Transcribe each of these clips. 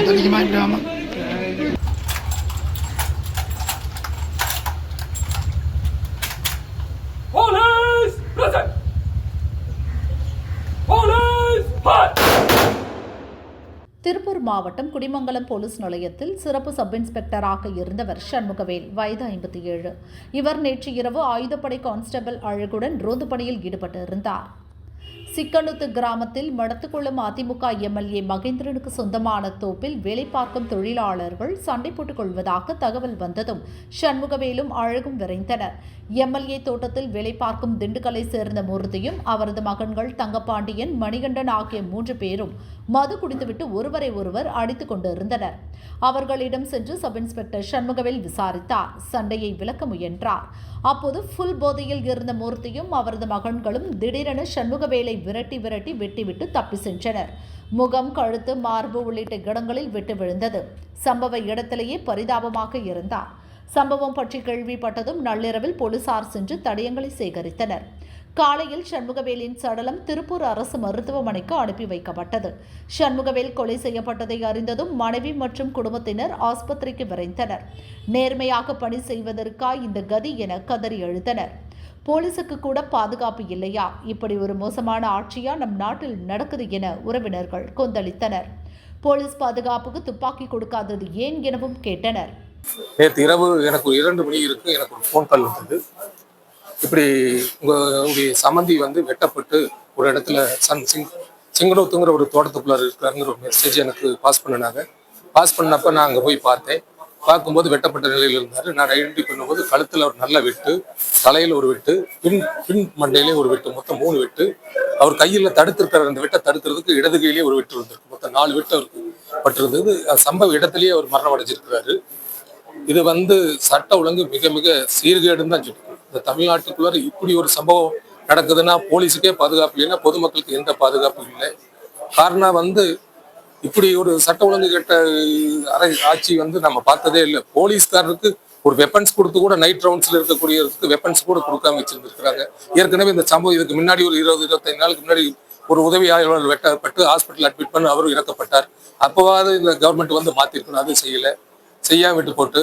Ada lima drama. Tiruppur மாவட்டம் Kudimangalam police நிலையத்தில் சிறப்பு சப் இன்ஸ்பெக்டராக இருந்தவர் சண்முகவேல் வயது ஐம்பத்தி ஏழு. இவர் நேற்று இரவு ஆயுதப்படை கான்ஸ்டபிள் அழகுடன் ரோந்து பணியில் ஈடுபட்டிருந்தார். சிக்கனுத்து கிராமத்தில் மடத்துக்குளம் அதிமுக எம்எல்ஏ மகேந்திரனுக்கு சொந்தமான தோப்பில் வேலை பார்க்கும் தொழிலாளர்கள் சண்டை போட்டுக் கொள்வதாக தகவல் வந்ததும் சண்முகவேலும் அழகும் விரைந்தனர். எம்எல்ஏ தோட்டத்தில் வேலை பார்க்கும் திண்டுக்கலை சேர்ந்த மூர்த்தியும் அவரது மகன்கள் தங்கப்பாண்டியன் மணிகண்டன் ஆகிய மூன்று பேரும் மது குடித்துவிட்டு ஒருவரை ஒருவர் அடித்துக் கொண்டிருந்தனர். அவர்களிடம் சென்று சப் இன்ஸ்பெக்டர் சண்முகவேல் விசாரித்தார். சண்டையை விளக்க முயன்றார். அப்போது ஃபுல் போதையில் இருந்த மூர்த்தியும் அவரது மகன்களும் திடீரென சண்முகவேலை விரட்டி விரட்டி வெட்டிவிட்டு தப்பி சென்றனர். முகம் கழுத்து மார்பு உள்ளிட்ட இடங்களில் விட்டு விழுந்தது. சம்பவ இடத்திலேயே பரிதாபமாக இருந்தார். சம்பவம் பற்றி கேள்விப்பட்டதும் நள்ளிரவில் போலீசார் சென்று தடயங்களை சேகரித்தனர். காலையில் சண்முகவேலின் சடலம் திருப்பூர் அரசு மருத்துவமனைக்கு அனுப்பி வைக்கப்பட்டது. சண்முகவேல் கொலை செய்யப்பட்டதை அறிந்ததும் மனைவி மற்றும் குடும்பத்தினர் ஆஸ்பத்திரிக்கு விரைந்தனர். நேர்மையாக பணி செய்வதற்கா இந்த கதி என கதறி எழுந்தனர் போலீஸுக்கு கூட பாதுகாப்பு இல்லையா? இப்படி ஒரு மோசமான ஆட்சியா நம் நாட்டில் நடக்குது என உறவினர்கள் கொந்தளித்தனர். போலீஸ் பாதுகாப்புக்கு துப்பாக்கி கொடுக்காதது ஏன் எனவும் கேட்டனர். நேற்று இரவு எனக்கு ஒரு இரண்டு மணி இருக்கு எனக்கு ஒரு ஃபோன் கால் வந்தது. இப்படி உங்களுடைய சம்மந்தி வந்து வெட்டப்பட்டு ஒரு இடத்துல சன் சிங் சிங்கனூத்துங்கிற ஒரு தோட்டத்துக்குள்ளார் இருக்கிறாருங்கிற ஒரு மெசேஜ் எனக்கு பாஸ் பண்ணினாங்க. பாஸ் பண்ணப்ப நான் அங்கே போய் பார்த்தேன். பார்க்கும்போது வெட்டப்பட்ட நிலையில் இருந்தார். நான் ஐடென்டி பண்ணும்போது கழுத்தில் ஒரு நல்ல வெட்டு தலையில் ஒரு வெட்டு பின் பின் மண்டையிலே ஒரு வெட்டு மொத்தம் மூணு வெட்டு. அவர் கையில் தடுத்திருக்கிற அந்த வெட்டை தடுக்கிறதுக்கு இடது கையிலே ஒரு வெட்டு இருந்திருக்கு மொத்தம் நாலு வெட்டு அவருக்கு பட்டிருந்தது. சம்பவ இடத்துலயே அவர் மரணம் அடைஞ்சிருக்கிறாரு இது வந்து சட்ட ஒழுங்கு மிக மிக சீர்கேடுன்னு தான் சொல்லணும் இந்த தமிழ்நாட்டுக்குள்ளார இப்படி ஒரு சம்பவம் நடக்குதுன்னா போலீஸுக்கே பாதுகாப்பு இல்லைன்னா பொதுமக்களுக்கு எந்த பாதுகாப்பும் இல்லை. காரணம் வந்து இப்படி ஒரு சட்ட ஒழுங்கு கெட்ட அரை ஆட்சி வந்து நம்ம பார்த்ததே இல்லை. போலீஸ்காரருக்கு ஒரு வெப்பன்ஸ் கொடுத்து கூட நைட் ரவுண்ட்ஸ்ல இருக்கக்கூடியவருக்கு வெப்பன்ஸ் கூட கொடுக்காம வச்சிருந்துருக்காங்க ஏற்கனவே இந்த சம்பவம் இதுக்கு முன்னாடி ஒரு இருபது இருபத்தைந்து நாளுக்கு முன்னாடி ஒரு உதவி ஆய்வாளர் வெட்டப்பட்டு ஹாஸ்பிட்டல் அட்மிட் பண்ணி அவரும் இறக்கப்பட்டார். அப்போவாவது இந்த கவர்மெண்ட் வந்து மாத்திருக்கணும். அதுவும் செய்யல. செய்யாம விட்டு போட்டு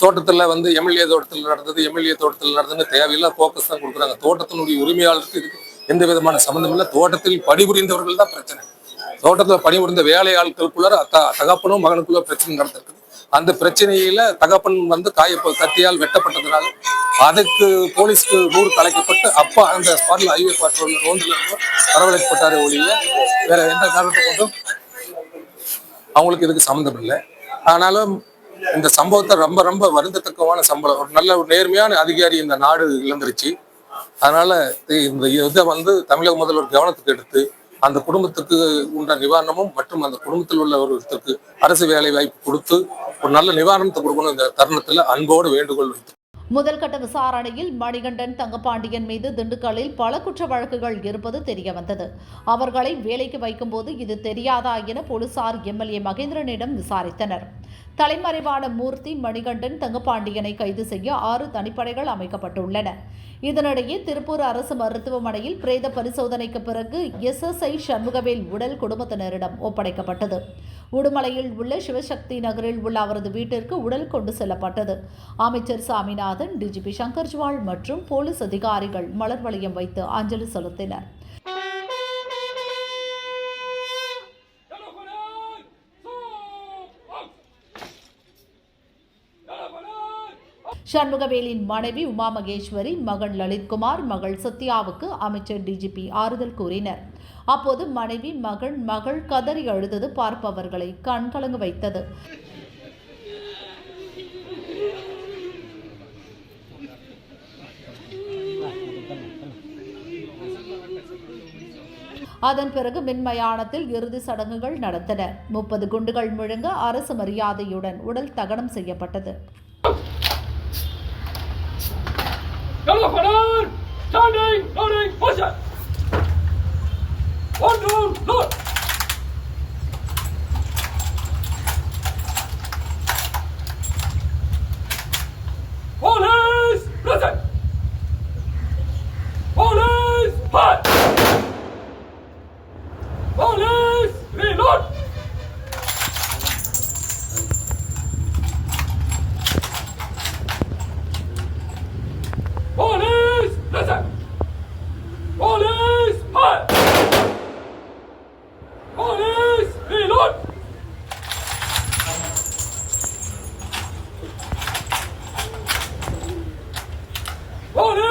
தோட்டத்துல வந்து எம்எல்ஏ தோட்டத்தில் நடந்தது எம்எல்ஏ தோட்டத்தில் நடந்ததுன்னு தேவையில்லா ஃபோக்கஸ் தான் கொடுக்குறாங்க. தோட்டத்தினுடைய உரிமையாளருக்கு இதுக்கு எந்த விதமான சம்மந்தம் இல்லை. தோட்டத்தில் பணிபுரிந்தவர்கள் தான் பிரச்சனை. தோட்டத்தில் பணிபுரிந்த வேலை ஆட்களுக்குள்ள த- தகப்பனும் மகனுக்குள்ள பிரச்சனை நடந்திருக்கு. அந்த பிரச்சனையில தகப்பன் வந்து காய கத்தியால் வெட்டப்பட்டதுனால அதுக்கு போலீஸ்க்கு நூறு கலைக்கப்பட்டு அப்பா அந்த ஸ்பாட்ல ஹைவே பாட்ரோல் ரோந்துல இருந்தோம் வரவழைக்கப்பட்டாரே ஒழிய வேற எந்த காரணத்தை கொண்டும் அவங்களுக்கு இதுக்கு சம்மந்தம் இல்லை. ஆனாலும் இந்த சம்பவத்தை ரொம்ப ரொம்ப வருந்தத்தக்கமான சம்பளம். ஒரு நல்ல ஒரு நேர்மையான அதிகாரி இந்த நாடு இழந்துருச்சு. அதனால இந்த இதை வந்து தமிழக முதல்வர் கவனத்துக்கு எடுத்து அந்த குடும்பத்துக்கு உண்ட நிவாரணமும் மற்றும் அந்த குடும்பத்தில் உள்ள ஒருத்தருக்கு அரசு வேலை வாய்ப்பு கொடுத்து ஒரு நல்ல நிவாரணத்தை கொடுக்கணும் இந்த தருணத்தில் அன்போடு வேண்டுகோள் வைத்து. முதல் கட்ட விசாரணையில் மணிகண்டன் தங்கப்பாண்டியன் மீது திண்டுக்கல்லில் பல குற்ற வழக்குகள் இருப்பது தெரியவந்தது. அவர்களை வேலைக்கு வைக்கும்போது இது தெரியாதா என போலீசார் எம்எல்ஏ மகேந்திரனிடம் விசாரித்தனர். தலைமறைவான மூர்த்தி மணிகண்டன் தங்கப்பாண்டியனை கைது செய்ய ஆறு தனிப்படைகள் அமைக்கப்பட்டுள்ளன. இதனிடையே திருப்பூர் அரசு மருத்துவமனையில் பிரேத பரிசோதனைக்கு பிறகு எஸ்எஸ்ஐ சண்முகவேல் உடல் குடும்பத்தினரிடம் ஒப்படைக்கப்பட்டது. உடுமலையில் உள்ள சிவசக்தி நகரில் உள்ள அவரது வீட்டிற்கு உடல் கொண்டு செல்லப்பட்டது. அமைச்சர் சாமிநாதன் டிஜிபி சங்கர் ஜுவால் மற்றும் போலீஸ் அதிகாரிகள் மலர் வளையம் வைத்து அஞ்சலி செலுத்தினர். சண்முகவேலின் மனைவி உமா மகேஸ்வரி மகன் லலித்குமார் மகள் சத்யாவுக்கு அமைச்சர் டிஜிபி ஆறுதல் கூறினர். அப்போது மனைவி மகன் மகள் கதறி அழுதது பார்ப்பவர்களை கண்கலங்க வைத்தது. அதன் பிறகு மின்மயானத்தில் இறுதி சடங்குகள் நடந்தன. முப்பது குண்டுகள் முழங்க அரசு மரியாதையுடன் உடல் தகனம் செய்யப்பட்டது. Standing, loading, push it. One, two, load. Police, listen. Police, hut. Oh no!